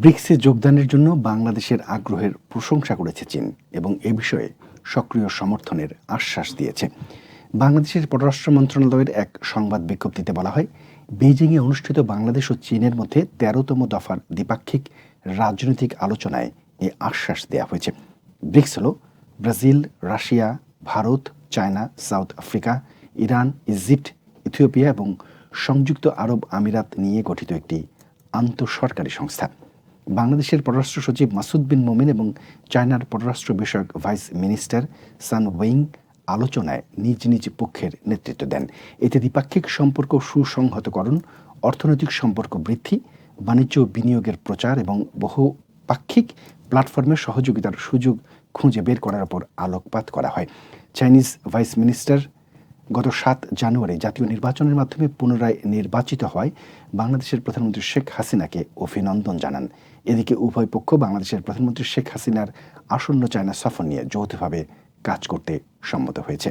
ব্রিক্সে যোগদানের জন্য বাংলাদেশের আগ্রহের প্রশংসা করেছে চীন এবং এ বিষয়ে সক্রিয় সমর্থনের আশ্বাস দিয়েছে। বাংলাদেশের পররাষ্ট্র মন্ত্রণালয়ের এক সংবাদ বিজ্ঞপ্তিতে বলা হয়, বেইজিংয়ে অনুষ্ঠিত বাংলাদেশ ও চীনের মধ্যে তেরোতম দফার দ্বিপাক্ষিক রাজনৈতিক আলোচনায় এ আশ্বাস দেওয়া হয়েছে। ব্রিক্স হল Brazil, Russia, Bharat, China, South Africa, Iran, Egypt, Ethiopia এবং সংযুক্ত আরব আমিরাত নিয়ে গঠিত একটি আন্তঃসরকারি সংস্থা। বাংলাদেশের পররাষ্ট্র সচিব মাসুদ বিন মোমিন এবং চায়নার পররাষ্ট্র বিষয়ক ভাইস মিনিস্টার সান ওয়েইং আলোচনায় নিজ নিজ পক্ষের নেতৃত্ব দেন। এতে দ্বিপাক্ষিক সম্পর্ক সুসংহতকরণ, অর্থনৈতিক সম্পর্ক বৃদ্ধি, বাণিজ্য বিনিয়োগের প্রচার এবং বহুপাক্ষিক প্ল্যাটফর্মে সহযোগিতার সুযোগ খুঁজে বের করার উপর আলোকপাত করা হয়। চাইনিজ ভাইস মিনিস্টার গত সাত জানুয়ারি জাতীয় নির্বাচনের মাধ্যমে পুনরায় নির্বাচিত হয় বাংলাদেশের প্রধানমন্ত্রী শেখ হাসিনাকে অভিনন্দন জানান। এদিকে উভয় পক্ষ বাংলাদেশের প্রধানমন্ত্রী শেখ হাসিনার আসন্ন চায়না সফর নিয়ে যৌথভাবে কাজ করতে সম্মত হয়েছে।